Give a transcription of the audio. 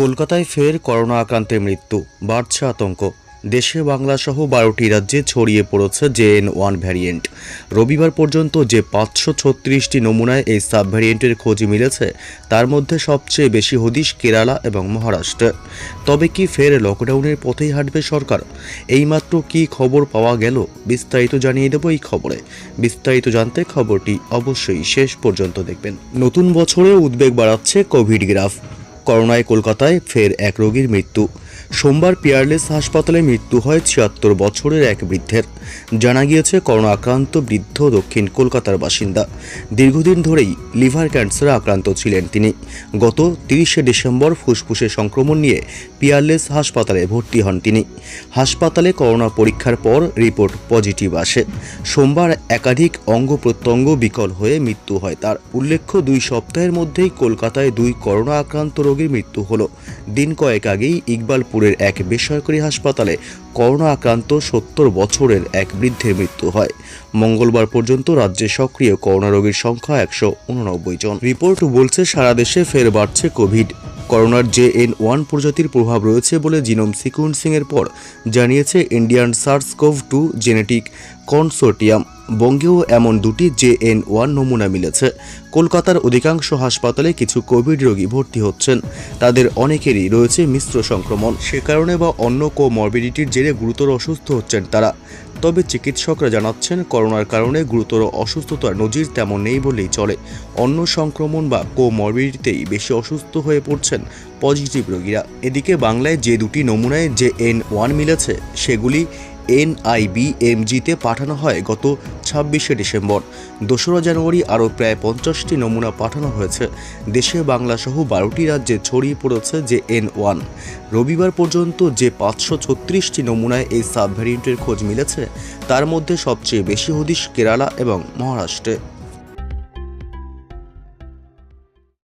কলকাতায় ফের করোনা আক্রান্তের মৃত্যু, বাড়ছে আতঙ্ক। দেশে বাংলাসহ বারোটি রাজ্যে ছড়িয়ে পড়েছে জেএন ওয়ান ভ্যারিয়েন্ট। রবিবার পর্যন্ত যে পাঁচশো ছত্রিশটি নমুনায় এই সাব ভ্যারিয়েন্টের খোঁজ মিলেছে, তার মধ্যে সবচেয়ে বেশি হদিশ কেরালা এবং মহারাষ্ট্র। তবে কি ফের লকডাউনের পথেই হাঁটবে সরকার? এইমাত্র কি খবর পাওয়া গেল? বিস্তারিত জানিয়ে দেব এই খবরে। বিস্তারিত জানতে খবরটি অবশ্যই শেষ পর্যন্ত দেখবেন। নতুন বছরে উদ্বেগ বাড়াচ্ছে কোভিড গ্রাফ। করোনায় কলকাতায় ফের এক রোগীর মৃত্যু। সোমবার পিয়ারলেস হাসপাতালে মৃত্যু হয় ছিয়াত্তর বছরের এক বৃদ্ধের। জানা গিয়েছে, করোনা আক্রান্ত বৃদ্ধ দক্ষিণ কলকাতার বাসিন্দা। দীর্ঘদিন ধরেই লিভার ক্যান্সারে আক্রান্ত ছিলেন তিনি। গত তিরিশে ডিসেম্বর ফুসফুসে সংক্রমণ নিয়ে পিয়ারলেস হাসপাতালে ভর্তি হন তিনি। হাসপাতালে করোনা পরীক্ষার পর রিপোর্ট পজিটিভ আসে। সোমবার একাধিক অঙ্গ প্রত্যঙ্গ বিকল হয়ে মৃত্যু হয় তার। উল্লেখ্য, দুই সপ্তাহের মধ্যেই কলকাতায় দুই করোনা আক্রান্ত রোগীর মৃত্যু হল। দিন কয়েক আগেই ইকবালপুরের এক বেসরকারি হাসপাতালে করোনা আক্রান্ত সত্তর বছরের এক বৃদ্ধের মৃত্যু হয়। মঙ্গলবার পর্যন্ত রাজ্যে সক্রিয় করোনা রোগীর সংখ্যা একশো উননব্বই জন। রিপোর্ট বলছে, সারা দেশে ফের বাড়ছে কোভিড। করোনার জে এন ওয়ান প্রজাতির প্রভাব রয়েছে বলে জিনোম সিকুয়েন্সিংয়ের পর জানিয়েছে Indian SARS CoV two genetic. Consortium. বঙ্গেও এমন দুটি জে এন ওয়ান নমুনা মিলেছে। কলকাতার অধিকাংশ হাসপাতালে কিছু কোভিড রোগী ভর্তি হচ্ছেন। তাদের অনেকেরই রয়েছে মিশ্র সংক্রমণ। সে কারণে বা অন্য কোমরবিডিটির জেরে গুরুতর অসুস্থ হচ্ছেন তারা। তবে চিকিৎসকরা জানাচ্ছেন, করোনার কারণে গুরুতর অসুস্থতার নজির তেমন নেই বলেই চলে। অন্য সংক্রমণ বা কোমরবিডিটিতেই বেশি অসুস্থ হয়ে পড়ছেন পজিটিভ রোগীরা। এদিকে বাংলায় যে দুটি নমুনায় যে এন ওয়ান মিলেছে, সেগুলি এনআইবিএমজিতে পাঠানো হয় গত ছাব্বিশে ডিসেম্বর। দোসরা জানুয়ারি আরও প্রায় পঞ্চাশটি নমুনা পাঠানো হয়েছে। দেশে, বাংলাসহ বারোটি রাজ্যে ছড়িয়ে পড়েছে যে এন ওয়ান। রবিবার পর্যন্ত যে পাঁচশো ছত্রিশটি নমুনায় এই সাব ভ্যারিয়েন্টের খোঁজ মিলেছে, তার মধ্যে সবচেয়ে বেশি হদিশ কেরালা এবং মহারাষ্ট্রে।